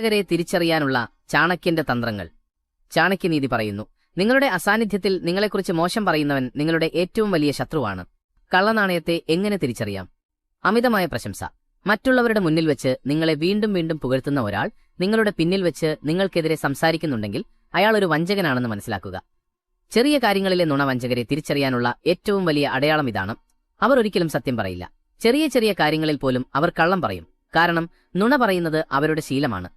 വഞ്ചകരെ തിരിച്ചറിയാനുള്ള ചാണക്യന്റെ തന്ത്രങ്ങൾ. ചാണക്യനീതി പറയുന്നു നിങ്ങളുടെ അസാന്നിധ്യത്തിൽ നിങ്ങളെക്കുറിച്ച് മോശം പറയുന്നവൻ നിങ്ങളുടെ ഏറ്റവും വലിയ ശത്രുവാണ്. കള്ളനാണയത്തെ എങ്ങനെ തിരിച്ചറിയാം? അമിതമായ പ്രശംസ. മറ്റുള്ളവരുടെ മുന്നിൽ വെച്ച് നിങ്ങളെ വീണ്ടും വീണ്ടും പുകഴ്ത്തുന്ന ഒരാൾ നിങ്ങളുടെ പിന്നിൽ വെച്ച് നിങ്ങൾക്കെതിരെ സംസാരിക്കുന്നുണ്ടെങ്കിൽ അയാൾ ഒരു വഞ്ചകനാണെന്ന് മനസ്സിലാക്കുക. ചെറിയ കാര്യങ്ങളിലെ നുണവഞ്ചകരെ തിരിച്ചറിയാനുള്ള ഏറ്റവും വലിയ അടയാളം ഇതാണ്. അവർ ഒരിക്കലും സത്യം പറയില്ല. ചെറിയ ചെറിയ കാര്യങ്ങളിൽ പോലും അവർ കള്ളം പറയും. കാരണം നുണ പറയുന്നത് അവരുടെ ശീലമാണ്.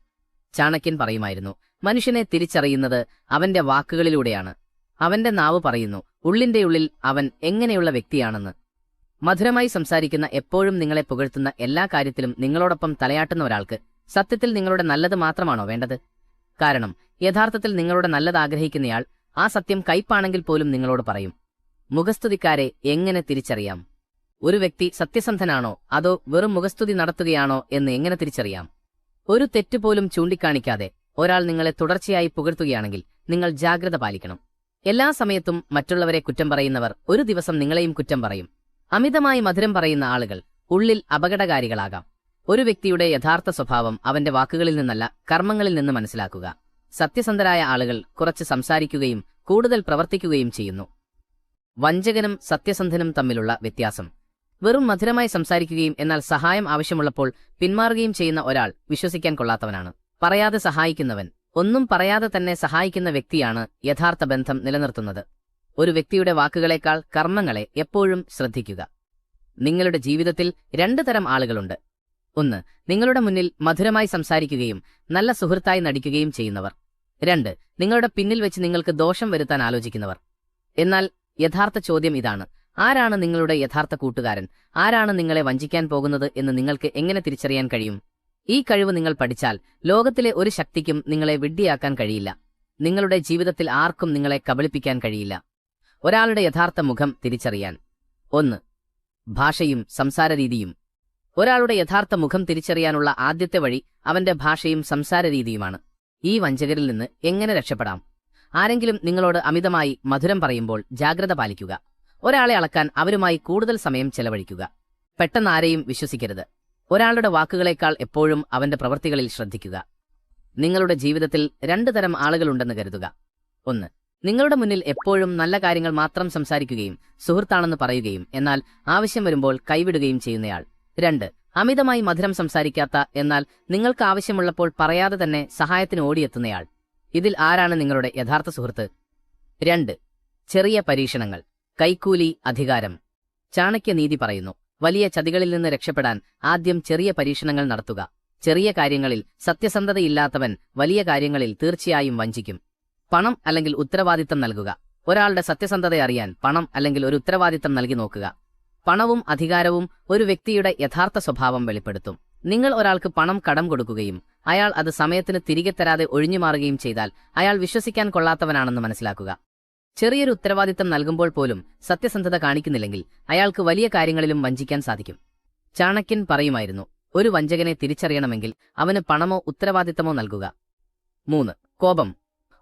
ചാണക്യൻ പറയുമായിരുന്നു മനുഷ്യനെ തിരിച്ചറിയുന്നത് അവന്റെ വാക്കുകളിലൂടെയാണ്. അവന്റെ നാവ് പറയുന്നു ഉള്ളിന്റെ ഉള്ളിൽ അവൻ എങ്ങനെയുള്ള വ്യക്തിയാണെന്ന്. മധുരമായി സംസാരിക്കുന്ന എപ്പോഴും നിങ്ങളെ പുകഴ്ത്തുന്ന എല്ലാ കാര്യത്തിലും നിങ്ങളോടൊപ്പം തലയാട്ടുന്ന ഒരാൾക്ക് സത്യത്തിൽ നിങ്ങളുടെ നല്ലത് മാത്രമാണോ വേണ്ടത്? കാരണം യഥാർത്ഥത്തിൽ നിങ്ങളുടെ നല്ലത് ആഗ്രഹിക്കുന്നയാൾ ആ സത്യം കയ്പാണെങ്കിൽ പോലും നിങ്ങളോട് പറയും മുഖസ്തുതിക്കാരെ എങ്ങനെ തിരിച്ചറിയാം? ഒരു വ്യക്തി സത്യസന്ധനാണോ അതോ വെറും മുഖസ്തുതി നടത്തുകയാണോ എന്ന് എങ്ങനെ തിരിച്ചറിയാം? ഒരു തെറ്റുപോലും ചൂണ്ടിക്കാണിക്കാതെ ഒരാൾ നിങ്ങളെ തുടർച്ചയായി പുകഴ്ത്തുകയാണെങ്കിൽ നിങ്ങൾ ജാഗ്രത പാലിക്കണം. എല്ലാ സമയത്തും മറ്റുള്ളവരെ കുറ്റം പറയുന്നവർ ഒരു ദിവസം നിങ്ങളെയും കുറ്റം പറയും. അമിതമായി മധുരം പറയുന്ന ആളുകൾ ഉള്ളിൽ അപകടകാരികളാകാം. ഒരു വ്യക്തിയുടെ യഥാർത്ഥ സ്വഭാവം അവന്റെ വാക്കുകളിൽ നിന്നല്ല കർമ്മങ്ങളിൽ നിന്ന് മനസ്സിലാക്കുക. സത്യസന്ധരായ ആളുകൾ കുറച്ച് സംസാരിക്കുകയും കൂടുതൽ പ്രവർത്തിക്കുകയും ചെയ്യുന്നു. വഞ്ചകനും സത്യസന്ധനും തമ്മിലുള്ള വ്യത്യാസം. വെറും മധുരമായി സംസാരിക്കുകയും എന്നാൽ സഹായം ആവശ്യമുള്ളപ്പോൾ പിന്മാറുകയും ചെയ്യുന്ന ഒരാൾ വിശ്വസിക്കാൻ കൊള്ളാത്തവനാണ്. പറയാതെ സഹായിക്കുന്നവൻ. ഒന്നും പറയാതെ തന്നെ സഹായിക്കുന്ന വ്യക്തിയാണ് യഥാർത്ഥ ബന്ധം നിലനിർത്തുന്നത്. ഒരു വ്യക്തിയുടെ വാക്കുകളേക്കാൾ കർമ്മങ്ങളെ എപ്പോഴും ശ്രദ്ധിക്കുക. നിങ്ങളുടെ ജീവിതത്തിൽ രണ്ടു തരം ആളുകളുണ്ട്. ഒന്ന് നിങ്ങളുടെ മുന്നിൽ മധുരമായി സംസാരിക്കുകയും നല്ല സുഹൃത്തായി നടിക്കുകയും ചെയ്യുന്നവർ. രണ്ട് നിങ്ങളുടെ പിന്നിൽ വെച്ച് നിങ്ങൾക്ക് ദോഷം വരുത്താൻ ആലോചിക്കുന്നവർ. എന്നാൽ യഥാർത്ഥ ചോദ്യം ഇതാണ്. ആരാണ് നിങ്ങളുടെ യഥാർത്ഥ കൂട്ടുകാരൻ? ആരാണ് നിങ്ങളെ വഞ്ചിക്കാൻ പോകുന്നത് എന്ന് നിങ്ങൾക്ക് എങ്ങനെ തിരിച്ചറിയാൻ കഴിയും? ഈ കഴിവ് നിങ്ങൾ പഠിച്ചാൽ ലോകത്തിലെ ഒരു ശക്തിക്കും നിങ്ങളെ വിഡ്ഢിയാക്കാൻ കഴിയില്ല. നിങ്ങളുടെ ജീവിതത്തിൽ ആർക്കും നിങ്ങളെ കബളിപ്പിക്കാൻ കഴിയില്ല. ഒരാളുടെ യഥാർത്ഥ മുഖം തിരിച്ചറിയാൻ. ഒന്ന് ഭാഷയും സംസാരരീതിയും. ഒരാളുടെ യഥാർത്ഥ മുഖം തിരിച്ചറിയാനുള്ള ആദ്യത്തെ വഴി അവന്റെ ഭാഷയും സംസാരരീതിയുമാണ്. ഈ വഞ്ചകരിൽ നിന്ന് എങ്ങനെ രക്ഷപ്പെടാം? ആരെങ്കിലും നിങ്ങളോട് അമിതമായി മധുരം പറയുമ്പോൾ ജാഗ്രത പാലിക്കുക. ഒരാളെ അളക്കാൻ അവരുമായി കൂടുതൽ സമയം ചെലവഴിക്കുക. പെട്ടെന്ന് ആരെയും വിശ്വസിക്കരുത്. ഒരാളുടെ വാക്കുകളേക്കാൾ എപ്പോഴും അവന്റെ പ്രവൃത്തികളിൽ ശ്രദ്ധിക്കുക. നിങ്ങളുടെ ജീവിതത്തിൽ രണ്ടു തരം ആളുകളുണ്ടെന്ന് കരുതുക. ഒന്ന് നിങ്ങളുടെ മുന്നിൽ എപ്പോഴും നല്ല കാര്യങ്ങൾ മാത്രം സംസാരിക്കുകയും സുഹൃത്താണെന്ന് പറയുകയും എന്നാൽ ആവശ്യം വരുമ്പോൾ കൈവിടുകയും ചെയ്യുന്നയാൾ. രണ്ട് അമിതമായി മധുരം സംസാരിക്കാത്ത എന്നാൽ നിങ്ങൾക്ക് ആവശ്യമുള്ളപ്പോൾ പറയാതെ തന്നെ സഹായത്തിന് ഓടിയെത്തുന്നയാൾ. ഇതിൽ ആരാണ് നിങ്ങളുടെ യഥാർത്ഥ സുഹൃത്ത്? രണ്ട് ചെറിയ പരീക്ഷണങ്ങൾ. കൈക്കൂലി അധികാരം. ചാണക്യനീതി പറയുന്നു. വലിയ ചതികളിൽ നിന്ന് രക്ഷപ്പെടാൻ ആദ്യം ചെറിയ പരീക്ഷണങ്ങൾ നടത്തുക. ചെറിയ കാര്യങ്ങളിൽ സത്യസന്ധതയില്ലാത്തവൻ വലിയ കാര്യങ്ങളിൽ തീർച്ചയായും വഞ്ചിക്കും. പണം അല്ലെങ്കിൽ ഉത്തരവാദിത്തം നൽകുക. ഒരാളുടെ സത്യസന്ധത അറിയാൻ പണം അല്ലെങ്കിൽ ഒരു ഉത്തരവാദിത്തം നൽകി നോക്കുക. പണവും അധികാരവും ഒരു വ്യക്തിയുടെ യഥാർത്ഥ സ്വഭാവം വെളിപ്പെടുത്തും. നിങ്ങൾ ഒരാൾക്ക് പണം കടം കൊടുക്കുകയും അയാൾ അത് സമയത്തിന് തിരികെ തരാതെ ഒഴിഞ്ഞുമാറുകയും ചെയ്താൽ അയാൾ വിശ്വസിക്കാൻ കൊള്ളാത്തവനാണെന്ന് മനസ്സിലാക്കുക. ചെറിയൊരു ഉത്തരവാദിത്തം നൽകുമ്പോൾ പോലും സത്യസന്ധത കാണിക്കുന്നില്ലെങ്കിൽ അയാൾക്ക് വലിയ കാര്യങ്ങളിലും വഞ്ചിക്കാൻ സാധിക്കും. ചാണക്യൻ പറയുമായിരുന്നു ഒരു വഞ്ചകനെ തിരിച്ചറിയണമെങ്കിൽ അവന് പണമോ ഉത്തരവാദിത്തമോ നൽകുക. മൂന്ന് കോപം.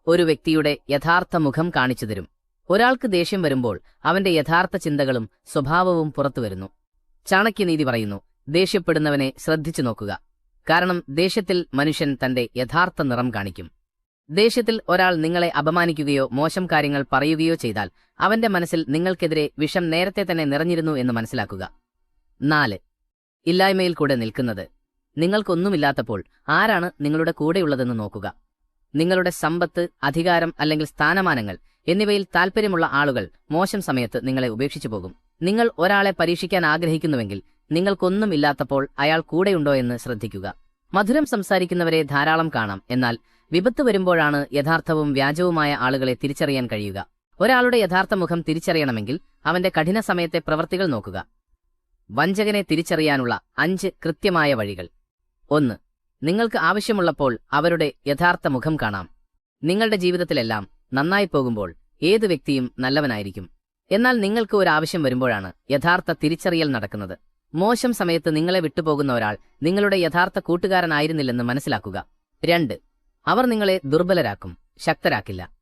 ഒരു വ്യക്തിയുടെ യഥാർത്ഥ മുഖം കാണിച്ചു തരും. ഒരാൾക്ക് ദേഷ്യം വരുമ്പോൾ അവന്റെ യഥാർത്ഥ ചിന്തകളും സ്വഭാവവും പുറത്തുവരുന്നു ചാണക്യനീതി പറയുന്നു ദേഷ്യപ്പെടുന്നവനെ ശ്രദ്ധിച്ചു നോക്കുക. കാരണം ദേഷ്യത്തിൽ മനുഷ്യൻ തന്റെ യഥാർത്ഥ നിറം കാണിക്കും. ദേഷ്യത്തിൽ ഒരാൾ നിങ്ങളെ അപമാനിക്കുകയോ മോശം കാര്യങ്ങൾ പറയുകയോ ചെയ്താൽ അവന്റെ മനസ്സിൽ നിങ്ങൾക്കെതിരെ വിഷം നേരത്തെ തന്നെ നിറഞ്ഞിരുന്നു എന്ന് മനസ്സിലാക്കുക. നാല്. ഇല്ലായ്മയിൽ കൂടെ നിൽക്കുന്നത്. നിങ്ങൾക്കൊന്നുമില്ലാത്തപ്പോൾ ആരാണ് നിങ്ങളുടെ കൂടെയുള്ളതെന്ന് നോക്കുക. നിങ്ങളുടെ സമ്പത്ത് അധികാരം അല്ലെങ്കിൽ സ്ഥാനമാനങ്ങൾ എന്നിവയിൽ താൽപ്പര്യമുള്ള ആളുകൾ മോശം സമയത്ത് നിങ്ങളെ ഉപേക്ഷിച്ചു പോകും. നിങ്ങൾ ഒരാളെ പരീക്ഷിക്കാൻ ആഗ്രഹിക്കുന്നുവെങ്കിൽ നിങ്ങൾക്കൊന്നുമില്ലാത്തപ്പോൾ അയാൾ കൂടെയുണ്ടോ എന്ന് ശ്രദ്ധിക്കുക. മധുരം സംസാരിക്കുന്നവരെ ധാരാളം കാണാം. എന്നാൽ വിപത്ത് വരുമ്പോഴാണ് യഥാർത്ഥവും വ്യാജവുമായ ആളുകളെ തിരിച്ചറിയാൻ കഴിയുക. ഒരാളുടെ യഥാർത്ഥ മുഖം തിരിച്ചറിയണമെങ്കിൽ അവന്റെ കഠിന സമയത്തെ പ്രവൃത്തികൾ നോക്കുക. വഞ്ചകനെ തിരിച്ചറിയാനുള്ള അഞ്ച് കൃത്യമായ വഴികൾ. ഒന്ന് നിങ്ങൾക്ക് ആവശ്യമുള്ളപ്പോൾ അവരുടെ യഥാർത്ഥ മുഖം കാണാം. നിങ്ങളുടെ ജീവിതത്തിലെല്ലാം നന്നായി പോകുമ്പോൾ ഏത് വ്യക്തിയും നല്ലവനായിരിക്കും. എന്നാൽ നിങ്ങൾക്ക് ഒരു ആവശ്യം വരുമ്പോഴാണ് യഥാർത്ഥ തിരിച്ചറിയൽ നടക്കുന്നത്. മോശം സമയത്ത് നിങ്ങളെ വിട്ടുപോകുന്ന ഒരാൾ നിങ്ങളുടെ യഥാർത്ഥ കൂട്ടുകാരനായിരുന്നില്ലെന്ന് മനസ്സിലാക്കുക. രണ്ട് അവർ നിങ്ങളെ ദുർബലരാക്കും ശക്തരാക്കില്ല.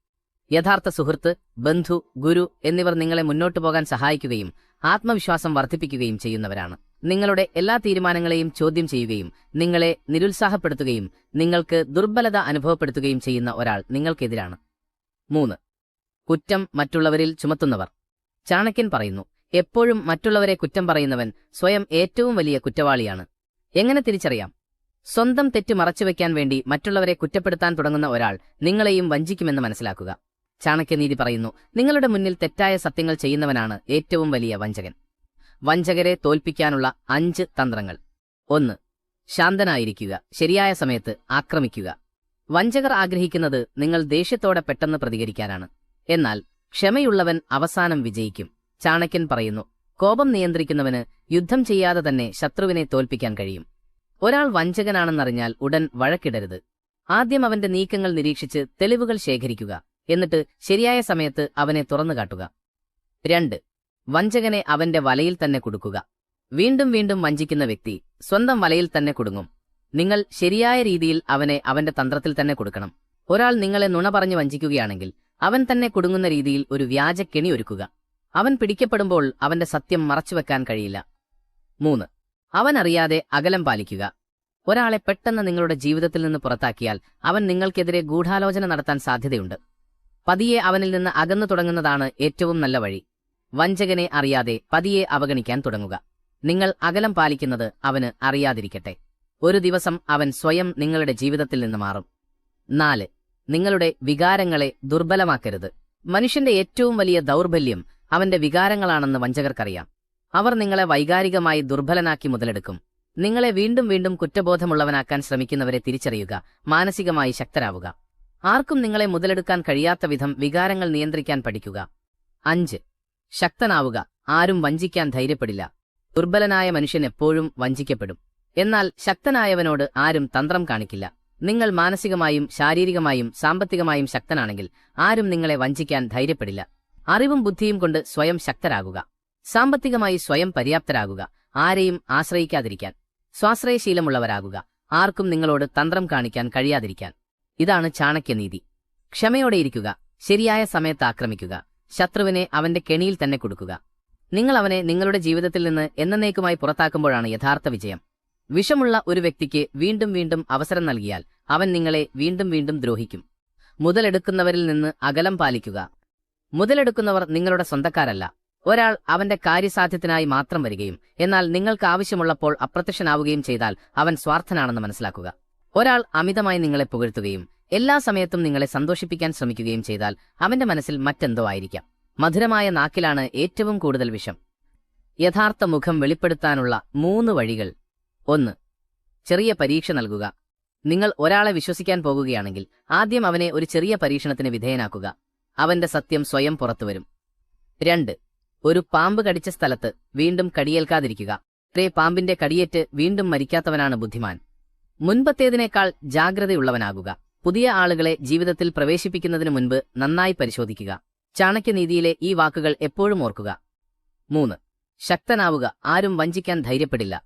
യഥാർത്ഥ സുഹൃത്ത് ബന്ധു ഗുരു എന്നിവർ നിങ്ങളെ മുന്നോട്ടു പോകാൻ സഹായിക്കുകയും ആത്മവിശ്വാസം വർദ്ധിപ്പിക്കുകയും ചെയ്യുന്നവരാണ്. നിങ്ങളുടെ എല്ലാ തീരുമാനങ്ങളെയും ചോദ്യം ചെയ്യുകയും നിങ്ങളെ നിരുത്സാഹപ്പെടുത്തുകയും നിങ്ങൾക്ക് ദുർബലത അനുഭവപ്പെടുത്തുകയും ചെയ്യുന്ന ഒരാൾ നിങ്ങൾക്കെതിരാണ്. മൂന്ന്. കുറ്റം മറ്റുള്ളവരിൽ ചുമത്തുന്നവർ. ചാണക്യൻ പറയുന്നു എപ്പോഴും മറ്റുള്ളവരെ കുറ്റം പറയുന്നവൻ സ്വയം ഏറ്റവും വലിയ കുറ്റവാളിയാണ്. എങ്ങനെ തിരിച്ചറിയാം? സ്വന്തം തെറ്റ് മറച്ചുവെക്കാൻ വേണ്ടി മറ്റുള്ളവരെ കുറ്റപ്പെടുത്താൻ തുടങ്ങുന്ന ഒരാൾ നിങ്ങളെയും വഞ്ചിക്കുമെന്ന് മനസ്സിലാക്കുക. ചാണക്യനീതി പറയുന്നു നിങ്ങളുടെ മുന്നിൽ തെറ്റായ സത്യങ്ങൾ ചെയ്യുന്നവനാണ് ഏറ്റവും വലിയ വഞ്ചകൻ. വഞ്ചകരെ തോൽപ്പിക്കാനുള്ള അഞ്ച് തന്ത്രങ്ങൾ. ഒന്ന് ശാന്തനായിരിക്കുക ശരിയായ സമയത്ത് ആക്രമിക്കുക. വഞ്ചകർ ആഗ്രഹിക്കുന്നത് നിങ്ങൾ ദേഷ്യത്തോടെ പെട്ടെന്ന് പ്രതികരിക്കാനാണ്. എന്നാൽ ക്ഷമയുള്ളവൻ അവസാനം വിജയിക്കും. ചാണക്യൻ പറയുന്നു കോപം നിയന്ത്രിക്കുന്നവന് യുദ്ധം ചെയ്യാതെ തന്നെ ശത്രുവിനെ തോൽപ്പിക്കാൻ കഴിയും. ഒരാൾ വഞ്ചകനാണെന്നറിഞ്ഞാൽ ഉടൻ വഴക്കിടരുത്. ആദ്യം അവന്റെ നീക്കങ്ങൾ നിരീക്ഷിച്ച് തെളിവുകൾ ശേഖരിക്കുക. എന്നിട്ട് ശരിയായ സമയത്ത് അവനെ തുറന്നു കാട്ടുക. രണ്ട്. വഞ്ചകനെ അവന്റെ വലയിൽ തന്നെ കൊടുക്കുക. വീണ്ടും വീണ്ടും വഞ്ചിക്കുന്ന വ്യക്തി സ്വന്തം വലയിൽ തന്നെ കുടുങ്ങും. നിങ്ങൾ ശരിയായ രീതിയിൽ അവനെ അവന്റെ തന്ത്രത്തിൽ തന്നെ കൊടുക്കണം. ഒരാൾ നിങ്ങളെ നുണ പറഞ്ഞു വഞ്ചിക്കുകയാണെങ്കിൽ അവൻ തന്നെ കുടുങ്ങുന്ന രീതിയിൽ ഒരു വ്യാജക്കെണി കെണി ഒരുക്കുക. അവൻ പിടിക്കപ്പെടുമ്പോൾ അവന്റെ സത്യം മറച്ചുവെക്കാൻ കഴിയില്ല. മൂന്ന്. അവൻ അറിയാതെ അകലം പാലിക്കുക. ഒരാളെ പെട്ടെന്ന് നിങ്ങളുടെ ജീവിതത്തിൽ നിന്ന് പുറത്താക്കിയാൽ അവൻ നിങ്ങൾക്കെതിരെ ഗൂഢാലോചന നടത്താൻ സാധ്യതയുണ്ട്. പതിയെ അവനിൽ നിന്ന് അകന്നു തുടങ്ങുന്നതാണ് ഏറ്റവും നല്ല വഴി. വഞ്ചകനെ അറിയാതെ പതിയെ അവഗണിക്കാൻ തുടങ്ങുക. നിങ്ങൾ അകലം പാലിക്കുന്നത് അവന് അറിയാതിരിക്കട്ടെ. ഒരു ദിവസം അവൻ സ്വയം നിങ്ങളുടെ ജീവിതത്തിൽ നിന്ന് മാറും. നാല് നിങ്ങളുടെ വികാരങ്ങളെ ദുർബലമാക്കരുത്. മനുഷ്യന്റെ ഏറ്റവും വലിയ ദൗർബല്യം അവന്റെ വികാരങ്ങളാണെന്ന് വഞ്ചകർക്കറിയാം. അവർ നിങ്ങളെ വൈകാരികമായി ദുർബലനാക്കി മുതലെടുക്കും. നിങ്ങളെ വീണ്ടും വീണ്ടും കുറ്റബോധമുള്ളവനാക്കാൻ ശ്രമിക്കുന്നവരെ തിരിച്ചറിയുക മാനസികമായി ശക്തരാവുക. ആർക്കും നിങ്ങളെ മുതലെടുക്കാൻ കഴിയാത്ത വിധം വികാരങ്ങൾ നിയന്ത്രിക്കാൻ പഠിക്കുക. അഞ്ച്. ശക്തനാവുക ആരും വഞ്ചിക്കാൻ ധൈര്യപ്പെടില്ല. ദുർബലനായ മനുഷ്യൻ എപ്പോഴും വഞ്ചിക്കപ്പെടും. എന്നാൽ ശക്തനായവനോട് ആരും തന്ത്രം കാണിക്കില്ല. നിങ്ങൾ മാനസികമായും ശാരീരികമായും സാമ്പത്തികമായും ശക്തനാണെങ്കിൽ ആരും നിങ്ങളെ വഞ്ചിക്കാൻ ധൈര്യപ്പെടില്ല. അറിവും ബുദ്ധിയും കൊണ്ട് സ്വയം ശക്തരാകുക. സാമ്പത്തികമായി സ്വയം പര്യാപ്തരാകുക ആരെയും ആശ്രയിക്കാതിരിക്കാൻ സ്വാശ്രയശീലമുള്ളവരാകുക ആർക്കും നിങ്ങളോട് തന്ത്രം കാണിക്കാൻ കഴിയാതിരിക്കാൻ. ഇതാണ് ചാണക്യനീതി. ക്ഷമയോടെയിരിക്കുക ശരിയായ സമയത്ത് ആക്രമിക്കുക ശത്രുവിനെ അവന്റെ കെണിയിൽ തന്നെ കൊടുക്കുക. നിങ്ങൾ അവനെ നിങ്ങളുടെ ജീവിതത്തിൽ നിന്ന് എന്നേക്കുമായി പുറത്താക്കുമ്പോഴാണ് യഥാർത്ഥ വിജയം. വിഷമുള്ള ഒരു വ്യക്തിക്ക് വീണ്ടും വീണ്ടും അവസരം നൽകിയാൽ അവൻ നിങ്ങളെ വീണ്ടും വീണ്ടും ദ്രോഹിക്കും. മുതലെടുക്കുന്നവരിൽ നിന്ന് അകലം പാലിക്കുക. മുതലെടുക്കുന്നവർ നിങ്ങളുടെ സ്വന്തക്കാരല്ല. ഒരാൾ അവന്റെ കാര്യസാധ്യത്തിനായി മാത്രം വരികയും എന്നാൽ നിങ്ങൾക്ക് ആവശ്യമുള്ളപ്പോൾ അപ്രത്യക്ഷനാവുകയും ചെയ്താൽ അവൻ സ്വാർത്ഥനാണെന്ന് മനസ്സിലാക്കുക. ഒരാൾ അമിതമായി നിങ്ങളെ പുകഴ്ത്തുകയും എല്ലാ സമയത്തും നിങ്ങളെ സന്തോഷിപ്പിക്കാൻ ശ്രമിക്കുകയും ചെയ്താൽ അവന്റെ മനസ്സിൽ മറ്റെന്തോ ആയിരിക്കാം. മധുരമായ നാക്കിലാണ് ഏറ്റവും കൂടുതൽ വിഷം. യഥാർത്ഥ മുഖം വെളിപ്പെടുത്താനുള്ള മൂന്ന് വഴികൾ. ഒന്ന് ചെറിയ പരീക്ഷ നൽകുക. നിങ്ങൾ ഒരാളെ വിശ്വസിക്കാൻ പോകുകയാണെങ്കിൽ ആദ്യം അവനെ ഒരു ചെറിയ പരീക്ഷണത്തിന് വിധേയനാക്കുക. അവന്റെ സത്യം സ്വയം പുറത്തുവരും. രണ്ട് ഒരു പാമ്പ് കടിച്ച സ്ഥലത്ത് വീണ്ടും കടിയേൽക്കാതിരിക്കുക. ഇത്രേ പാമ്പിന്റെ കടിയേറ്റ് വീണ്ടും മരിക്കാത്തവനാണ് ബുദ്ധിമാൻ. മുൻപത്തേതിനേക്കാൾ ജാഗ്രതയുള്ളവനാകുക. പുതിയ ആളുകളെ ജീവിതത്തിൽ പ്രവേശിപ്പിക്കുന്നതിനു മുൻപ് നന്നായി പരിശോധിക്കുക. ചാണക്യനീതിയിലെ ഈ വാക്കുകൾ എപ്പോഴും ഓർക്കുക. മൂന്ന്. ശക്തനാവുക. ആരും വഞ്ചിക്കാൻ ധൈര്യപ്പെടില്ല.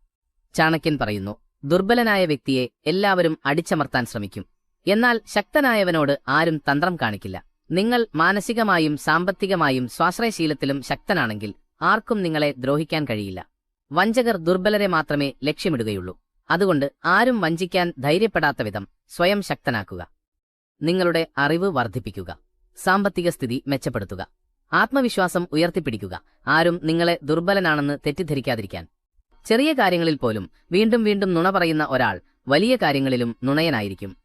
ചാണക്യൻ പറയുന്നു ദുർബലനായ വ്യക്തിയെ എല്ലാവരും അടിച്ചമർത്താൻ ശ്രമിക്കും. എന്നാൽ ശക്തനായവനോട് ആരും തന്ത്രം കാണിക്കില്ല. നിങ്ങൾ മാനസികമായും സാമ്പത്തികമായും സ്വാശ്രയശീലത്തിലും ശക്തനാണെങ്കിൽ ആർക്കും നിങ്ങളെ ദ്രോഹിക്കാൻ കഴിയില്ല. വഞ്ചകർ ദുർബലരെ മാത്രമേ ലക്ഷ്യമിടുകയുള്ളൂ. അതുകൊണ്ട് ആരും വഞ്ചിക്കാൻ ധൈര്യപ്പെടാത്ത വിധം സ്വയം ശക്തനാക്കുക. നിങ്ങളുടെ അറിവ് വർദ്ധിപ്പിക്കുക. സാമ്പത്തിക സ്ഥിതി മെച്ചപ്പെടുത്തുക. ആത്മവിശ്വാസം ഉയർത്തിപ്പിടിക്കുക. ആരും നിങ്ങളെ ദുർബലനാണെന്ന് തെറ്റിദ്ധരിക്കാതിരിക്കാൻ. ചെറിയ കാര്യങ്ങളിൽ പോലും വീണ്ടും വീണ്ടും നുണ പറയുന്ന ഒരാൾ വലിയ കാര്യങ്ങളിലും നുണയനായിരിക്കും.